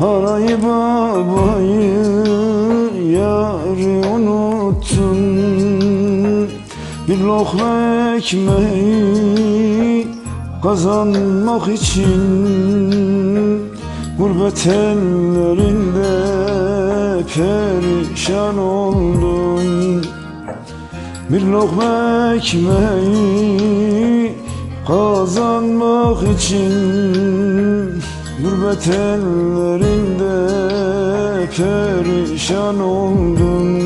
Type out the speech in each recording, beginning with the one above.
Anayı babayı yarı unuttun. Bir lokma ekmeği kazanmak için Gurbet ellerinde perişan oldum bir lokma ekmeği kazanmak için Gurbet ellerinde perişan oldum.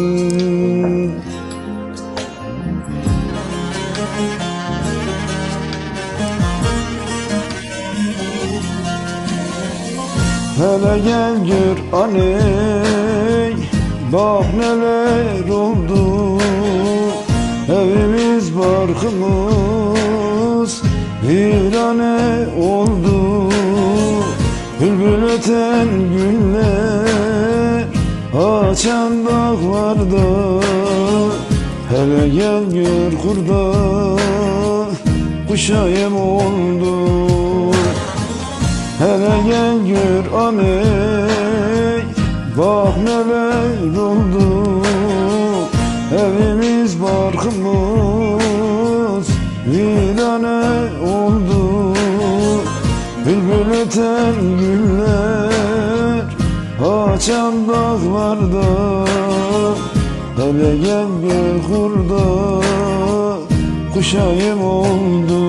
Hele gel gör aney Bak neler oldu Açan dağlarda Hele gel gör kurda Kuşa yem oldu. Hele gel gör aney Bak neler oldu. Evimiz barkımız Virane oldu. Bülbül öten güller Açan dağlarda Hele gel gör kurda Kuşayım oldu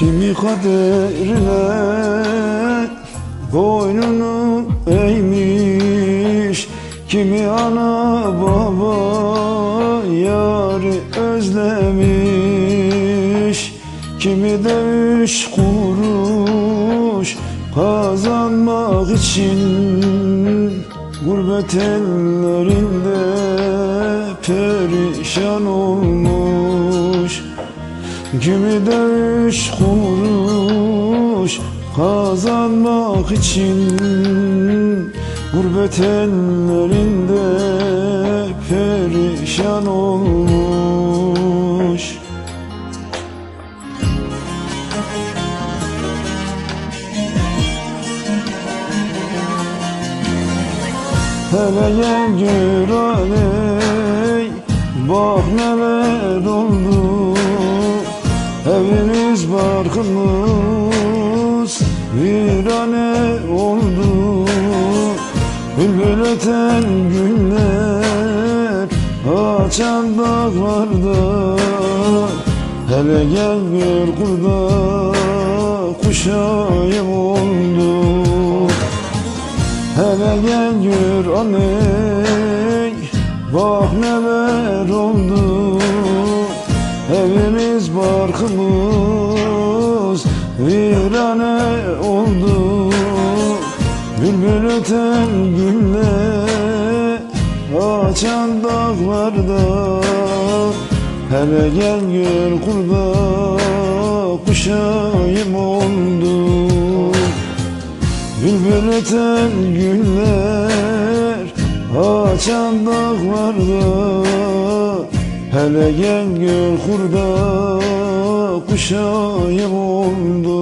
Kimi kaderine boynunu eğmiş Kimi ana baba yarı özlemiş Kimi de üç kuruş kazanmak için Gurbet ellerinde perişan olmuş Kimi de kuruş kazanmak için Gurbet ellerinde perişan olmuş. Hele gel gör aley Bak neler oldu Evimiz barkımız virane oldu. Bülbül öten güller Açan dağlarda. Hele gel gör kurda Kuşayım oldu. Hele gel gör aney Bak neler oldu. Evimiz barkımız Virane oldu. Bülbül öten güller Açan dağlarda. Hele gel gör kurda Kuşayım oldu. Bülbül öten güller Açan dağlarda Hele gel gör kurda Kuşayım oldu